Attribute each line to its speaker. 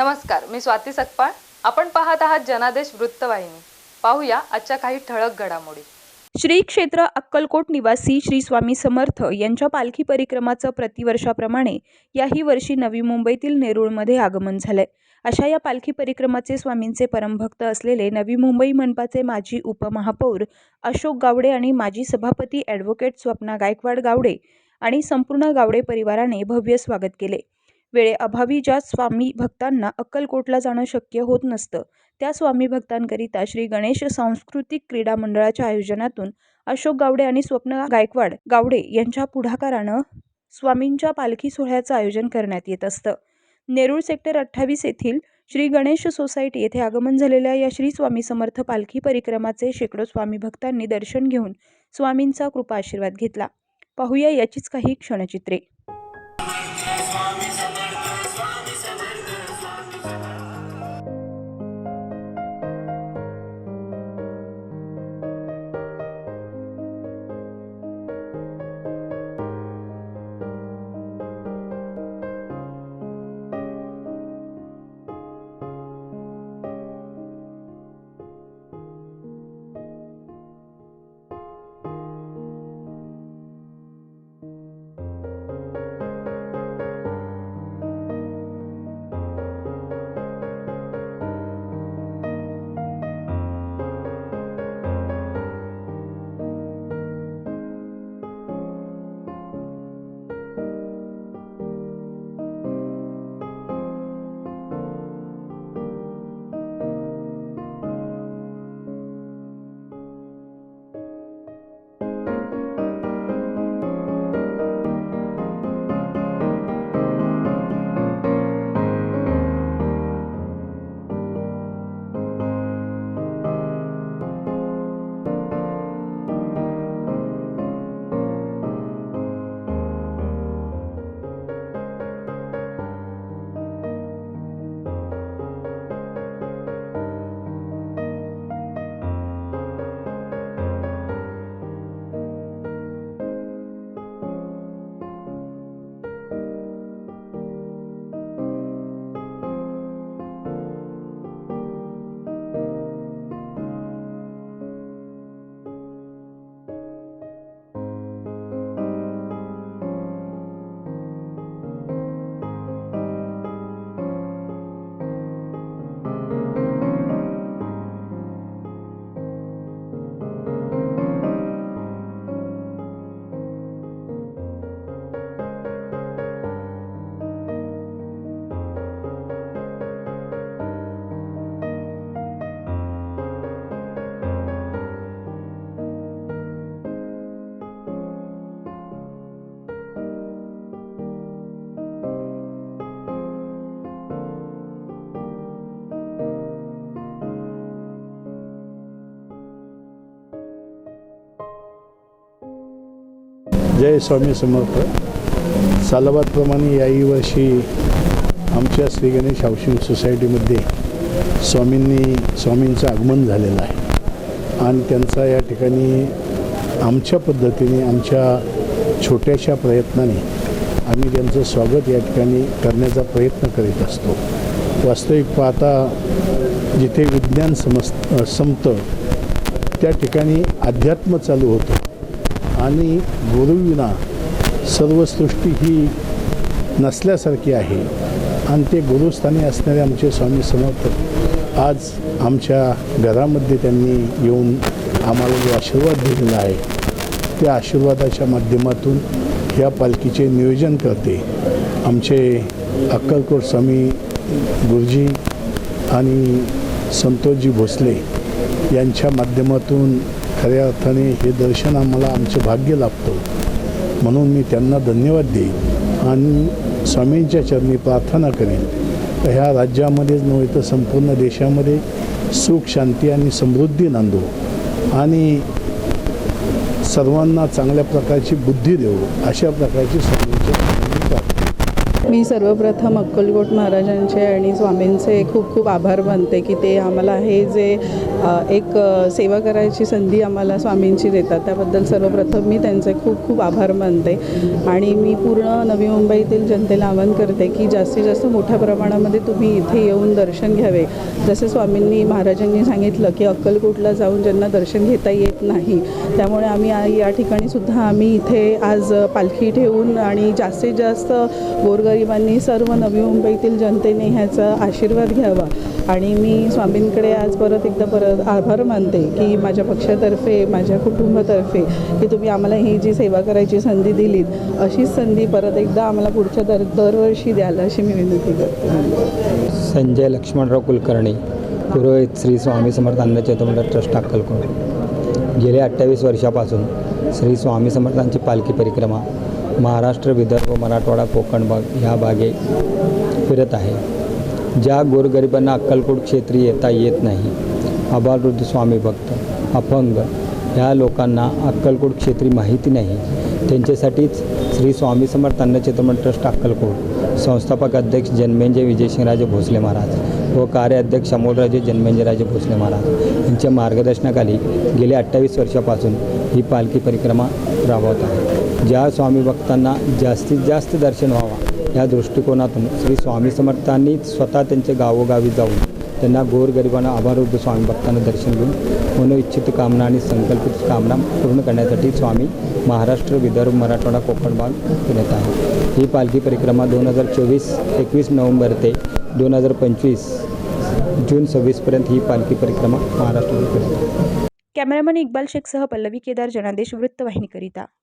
Speaker 1: नमस्कार मी स्वाती सकपाळ. आपण पाहत आहात जनादेश वृत्तवाहिनी. पाहूया आजच्या काही ठळक घडामोडी.
Speaker 2: श्री क्षेत्र अक्कलकोट निवासी श्री स्वामी समर्थ यांच्या पालखी परिक्रमाचं प्रतिवर्षाप्रमाणे याही वर्षी नवी मुंबईतील नेरूळमध्ये आगमन झालंय. अशा या पालखी परिक्रमाचे स्वामींचे परमभक्त असलेले नवी मुंबई मनपाचे माजी उपमहापौर अशोक गावडे आणि माजी सभापती ॲडव्होकेट स्वप्ना गायकवाड गावडे आणि संपूर्ण गावडे परिवाराने भव्य स्वागत केले. वेळेअभावी ज्या स्वामी भक्तांना अक्कलकोटला जाणं शक्य होत नसतं त्या स्वामी भक्तांकरिता श्री गणेश सांस्कृतिक क्रीडा मंडळाच्या आयोजनातून अशोक गावडे आणि स्वप्न गायकवाड गावडे यांच्या पुढाकारानं स्वामींच्या पालखी सोहळ्याचं आयोजन करण्यात येत असतं. नेरूळ सेक्टर अठ्ठावीस येथील श्री गणेश सोसायटी येथे आगमन झालेल्या या श्री स्वामी समर्थ पालखी परिक्रमाचे शेकडो स्वामी भक्तांनी दर्शन घेऊन स्वामींचा कृपा आशीर्वाद घेतला. पाहूया याचीच काही क्षणचित्रे.
Speaker 3: जय स्वामी समर्थ. सालाबादप्रमाणे याही वर्षी आमच्या श्री गणेश हाऊसिंग सोसायटीमध्ये स्वामींनी स्वामींचं आगमन झालेलं आहे. आणि त्यांचा या ठिकाणी आमच्या पद्धतीने आमच्या छोट्याशा प्रयत्नाने आम्ही त्यांचं स्वागत या ठिकाणी करण्याचा प्रयत्न करीत असतो. वास्तविक पाहता जिथे विज्ञान समस संपतं त्या ठिकाणी अध्यात्म चालू होतं. आणि गुरुविना सर्व सृष्टी ही नसल्यासारखी आहे. आणि ते गुरुस्थानी असणारे आमचे स्वामी समर्थ आज आमच्या घरामध्ये त्यांनी येऊन आम्हाला जो आशीर्वाद दिलेला आहे त्या आशीर्वादाच्या माध्यमातून ह्या पालखीचे नियोजन करते. आमचे अक्कलकोट स्वामी गुरुजी आणि संतोषजी भोसले यांच्या माध्यमातून खऱ्या अर्थाने हे दर्शन आम्हाला आमचं भाग्य लाभतं. म्हणून मी त्यांना धन्यवाद देईन आणि स्वामींच्या चरणी प्रार्थना करेन. तर ह्या राज्यामध्येच नव्हे तर संपूर्ण देशामध्ये सुख शांती आणि समृद्धी नांदो आणि सर्वांना चांगल्या प्रकारची बुद्धी देऊ अशा प्रकारची
Speaker 4: मी सर्वप्रथम अक्कलकोट महाराजांचे आणि स्वामींचे खूप खूप आभार मानते की ते आम्हाला हे जे एक सेवा करायची संधी आम्हाला स्वामींची देतात त्याबद्दल सर्वप्रथम मी त्यांचे खूप खूप आभार मानते. आणि मी पूर्ण नवी मुंबईतील जनतेला आवाहन करते की जास्तीत जास्त मोठ्या प्रमाणामध्ये तुम्ही इथे येऊन दर्शन घ्यावे. जसे स्वामींनी महाराजांनी सांगितलं की अक्कलकोटला जाऊन ज्यांना दर्शन घेता येत नाही त्यामुळे आम्ही या ठिकाणी सुद्धा आम्ही इथे आज पालखी ठेवून आणि जास्तीत जास्त गोरगरिबांनी सर्व नवी मुंबईतील जनतेने ह्याचा आशीर्वाद घ्यावा. आणि मी स्वामींकडे आज परत एकदा परत आभार मानते की माझ्या पक्षातर्फे माझ्या कुटुंबातर्फे की तुम्ही आम्हाला ही जी सेवा करायची संधी दिलीत अशीच संधी परत एकदा आम्हाला पुढच्या दर दरवर्षी द्याल अशी मी विनंती करते.
Speaker 5: संजय लक्ष्मणराव कुलकर्णी पुरोहित श्री स्वामी समर्थ अन्न ट्रस्ट अक्कलकोट. गेल्या अठ्ठावीस वर्षापासून श्री स्वामी समर्थांची पालखी परिक्रमा महाराष्ट्र विदर्भ मराठवाडा कोकण भाग ह्या भागे फिरत आहे. ज्या गोरगरिबांना अक्कलकोट क्षेत्री येता येत नाही अबालवृद्ध स्वामी भक्त अपंग ह्या लोकांना अक्कलकोट क्षेत्री माहिती नाही त्यांच्यासाठीच श्री स्वामी समर्थ अन्नचित्रमण ट्रस्ट अक्कलकोट संस्थापक अध्यक्ष जन्मेंजय विजयसिंहराजे भोसले महाराज व कार्याध्यक्ष अमोलराजे जन्मेंजयराजे भोसले महाराज यांच्या मार्गदर्शनाखाली गेल्या अठ्ठावीस वर्षापासून ही पालखी परिक्रमा राबवत आहे. ज्या स्वामी भक्तांना जास्तीत जास्त दर्शन व्हावा या दृष्टिकोनातून श्री स्वामी समर्थांनी स्वतः त्यांच्या गावोगावी जाऊन त्यांना गोरगरिबांना आभारवृद्ध स्वामी भक्तांना दर्शन घेऊन मनोइच्छित कामना आणि संकल्पित कामना पूर्ण करण्यासाठी स्वामी महाराष्ट्र विदर्भ मराठवाडा कोकण भाग फिरत आहे ही पालखी परिक्रमा दोन हजार चोवीस एकवीस नोव्हेंबर ते दोन हजार पंचवीस जून सव्वीसपर्यंत ही पालखी परिक्रमा महाराष्ट्रात फिरत आहे
Speaker 2: कॅमेरामन इक्बाल शेखसह पल्लवी केदार जनादेश वृत्तवाहिनीकरिता.